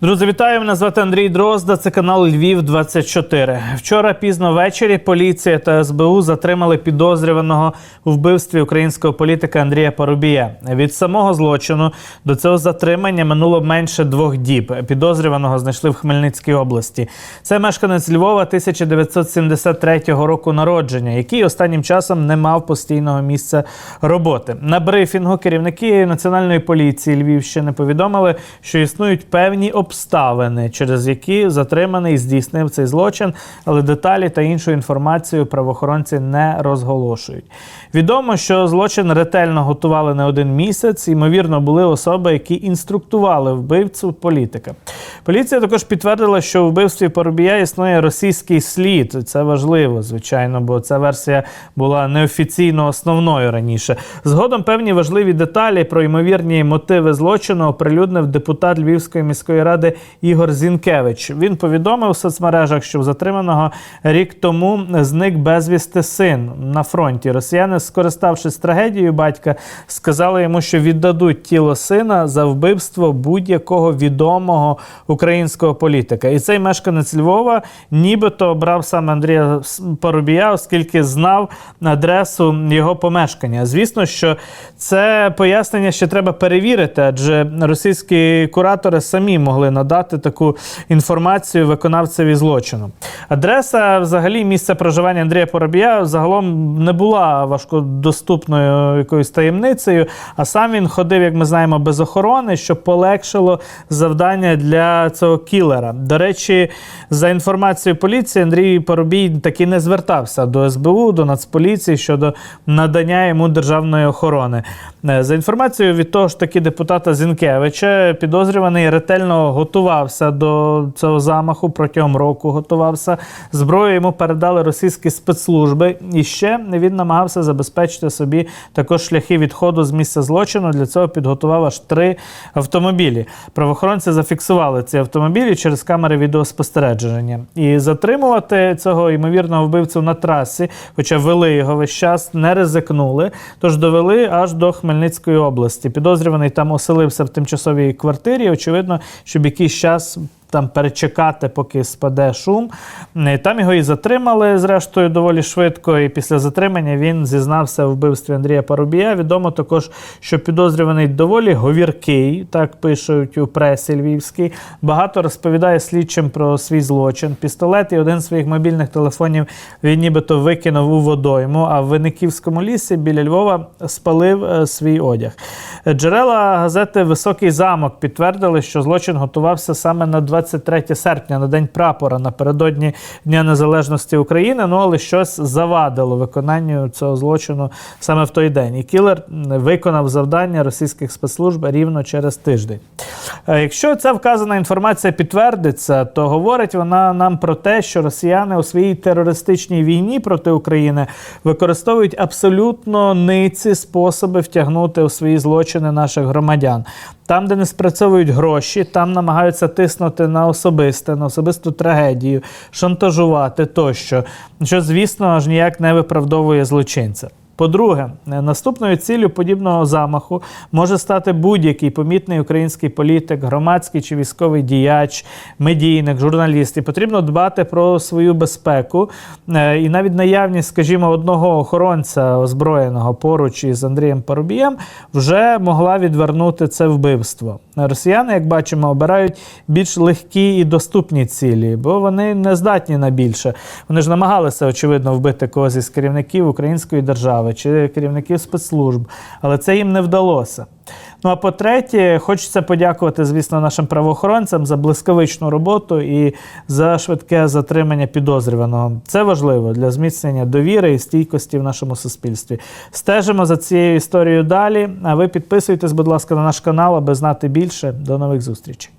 Друзі, вітаю! Мене звати Андрій Дрозда. Це канал Львів 24 Вчора пізно ввечері поліція та СБУ затримали підозрюваного у вбивстві українського політика Андрія Парубія. Від самого злочину до цього затримання минуло менше двох діб. Підозрюваного знайшли в Хмельницькій області. Це мешканець Львова 1973 року народження, який останнім часом не мав постійного місця роботи. На брифінгу керівники національної поліції Львівщини повідомили, що існують певні обставини, через які затриманий здійснив цей злочин, але деталі та іншу інформацію правоохоронці не розголошують. Відомо, що злочин ретельно готували не один місяць. Ймовірно, були особи, які інструктували вбивцю політика. Поліція також підтвердила, що у вбивстві Парубія існує російський слід. Це важливо, звичайно, бо ця версія була неофіційно основною раніше. Згодом певні важливі деталі про ймовірні мотиви злочину оприлюднив депутат Львівської міської ради Ігор Зінкевич. Він повідомив у соцмережах, що в затриманого рік тому зник безвісти син на фронті. Росіяни, скориставшись трагедією батька, сказали йому, що віддадуть тіло сина за вбивство будь-якого відомого українського політика. І цей мешканець Львова нібито обрав саме Андрія Парубія, оскільки знав адресу його помешкання. Звісно, що це пояснення ще треба перевірити, адже російські куратори самі могли надати таку інформацію виконавцеві злочину. Адреса, взагалі, місце проживання Андрія Парубія загалом не була важкодоступною якоюсь таємницею, а сам він ходив, як ми знаємо, без охорони, що полегшило завдання для цього кілера. До речі, за інформацією поліції, Андрій Парубій таки не звертався до СБУ, до Нацполіції щодо надання йому державної охорони. Е, За інформацією від того ж таки депутата Зінкевича, підозрюваний ретельно готувався до цього замаху протягом року. Готувався. Зброю йому передали російські спецслужби, і ще він намагався забезпечити собі також шляхи відходу з місця злочину. Для цього підготував аж три автомобілі. Правоохоронці зафіксували ці автомобілі через камери відеоспостереження. І затримувати цього ймовірного вбивцю на трасі, хоча вели його весь час, не ризикнули. Тож довели аж до Хмельницької області. Підозрюваний там оселився в тимчасовій квартирі. Очевидно, щоб якийсь час. Там перечекати, поки спаде шум. Е, Там його і затримали, зрештою, доволі швидко. І після затримання він зізнався в вбивстві Андрія Парубія. Відомо також, що підозрюваний доволі говіркий, так пишуть у пресі львівській. Багато розповідає слідчим про свій злочин. Пістолет і один з своїх мобільних телефонів він нібито викинув у водойму, а в Винниківському лісі біля Львова спалив е, свій одяг. Джерела газети Високий замок підтвердили, що злочин готувався саме на 23 серпня, на день прапора, напередодні Дня Незалежності України. Ну але щось завадило виконанню цього злочину саме в той день. І кілер виконав завдання російських спецслужб рівно через тиждень. Е, Якщо ця вказана інформація підтвердиться, то говорить вона нам про те, що росіяни у своїй терористичній війні проти України використовують абсолютно ниці способи втягнути у свої злочини наших громадян. Там, де не спрацьовують гроші, там намагаються тиснути на особисте, на особисту трагедію, шантажувати тощо, що, звісно, аж ніяк не виправдовує злочинця. По-друге, наступною ціллю подібного замаху може стати будь-який помітний український політик, громадський чи військовий діяч, медійник, журналіст. І потрібно дбати про свою безпеку. Е, І навіть наявність, скажімо, одного охоронця озброєного поруч із Андрієм Парубієм вже могла відвернути це вбивство. Росіяни, як бачимо, обирають більш легкі і доступні цілі, бо вони не здатні на більше. Вони ж намагалися, очевидно, вбити когось із керівників української держави чи керівників спецслужб, але це їм не вдалося. Ну а по-третє, хочеться подякувати, звісно, нашим правоохоронцям за блискавичну роботу і за швидке затримання підозрюваного. Це важливо для зміцнення довіри і стійкості в нашому суспільстві. Стежимо за цією історією далі. А ви підписуйтесь, будь ласка, на наш канал, аби знати більше. До нових зустрічей.